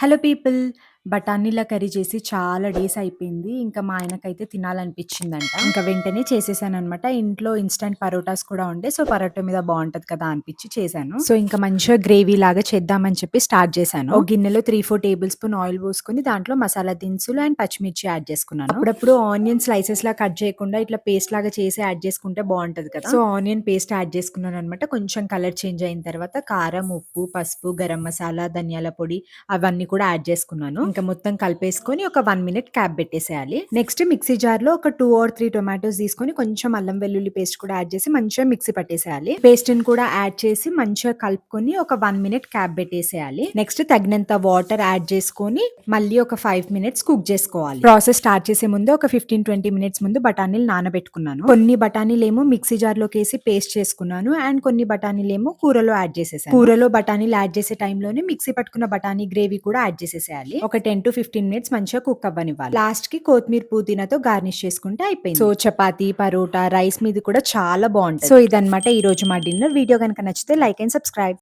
Hello, people. బఠానీల curry చేసి చాలా డేస్ అయిపోయింది. ఇంకా మా ఆయనకైతే తినాలనిపించిందంట. ఇంకా వెంటనే చేసేసాననమాట. ఇంట్లో ఇన్‌స్టంట్ పరోటాస్ కూడా ఉండే. సో, పరోటా మీద బావుంటది కదా అనిపించి చేశాను. సో, ఇంకా మంచిగా గ్రేవీ లాగా చేద్దామని చెప్పి స్టార్ట్ చేశాను. ఒక గిన్నెలో 3, 4 టేబుల్ స్పూన్ ఆయిల్ పోసుకొని దాంట్లో మసాలా దినుసులు అండ్ పచ్చిమిర్చి యాడ్ చేసుకున్నాను. అప్పుడప్పుడు ఆనియన్ స్లైసెస్‌లా కట్ చేయకుండా ఇట్లా పేస్ట్ లాగా చేసి యాడ్ చేసుకుంటే బావుంటది కదా! సో, ఆనియన్ పేస్ట్ యాడ్ చేసుకున్నాననమాట. కొంచెం కలర్ చేంజ్ అయిన తర్వాత కారం, ఉప్పు, పసుపు, గరం మసాలా, ధనియాల పొడి అవన్నీ కూడా యాడ్ చేసుకున్నాను. ఇంకా మొత్తం కలిపేసుకొని ఒక వన్ మినిట్ క్యాప్ పెట్టేసేయాలి. నెక్స్ట్ మిక్సీ జార్‌లో ఒక టూ ఆర్ త్రీ టొమాటోస్ తీసుకొని కొంచెం అల్లం వెల్లుల్లి పేస్ట్ కూడా యాడ్ చేసి మంచిగా మిక్సీ పట్టేసేయాలి. పేస్ట్‌ని కూడా యాడ్ చేసి మంచిగా కలుపుకొని ఒక వన్ మినిట్ క్యాప్ పెట్టేసేయాలి. నెక్స్ట్ తగినంత వాటర్ యాడ్ చేసుకొని మళ్ళీ ఒక ఫైవ్ మినిట్స్ కుక్ చేసుకోవాలి. ప్రాసెస్ స్టార్ట్ చేసే ముందు ఒక 15, 20 మినిట్స్ ముందు బఠానీలు నానబెట్టుకున్నాను. కొన్ని బఠానీలు ఏమో మిక్సీ జార్‌లోకేసి పేస్ట్ చేసుకున్నాను. అండ్ కొన్ని బఠానీలు ఏమో కూరలో యాడ్ చేసేసాను. కూరలో బఠానీలు యాడ్ చేసే టైంలోనే మిక్సీ పట్టుకున్న బఠానీ గ్రేవీ కూడా యాడ్ చేసేసేయాలి. ఒక 10-15 మినిట్స్ మంచిగా కుక్ అవ్వనివ్వాలి. లాస్ట్‌కి కొత్తిమీర పుదీనాతో గార్నిష్ చేసుకుంటే అయిపోయింది. సో, చపాతీ, పరోటా, రైస్ మీద కూడా చాలా బావుంటది. సో, ఇదన్నమాట ఈరోజు మా డిన్నర్. వీడియో గనుక నచ్చితే లైక్ అండ్ సబ్స్క్రైబ్.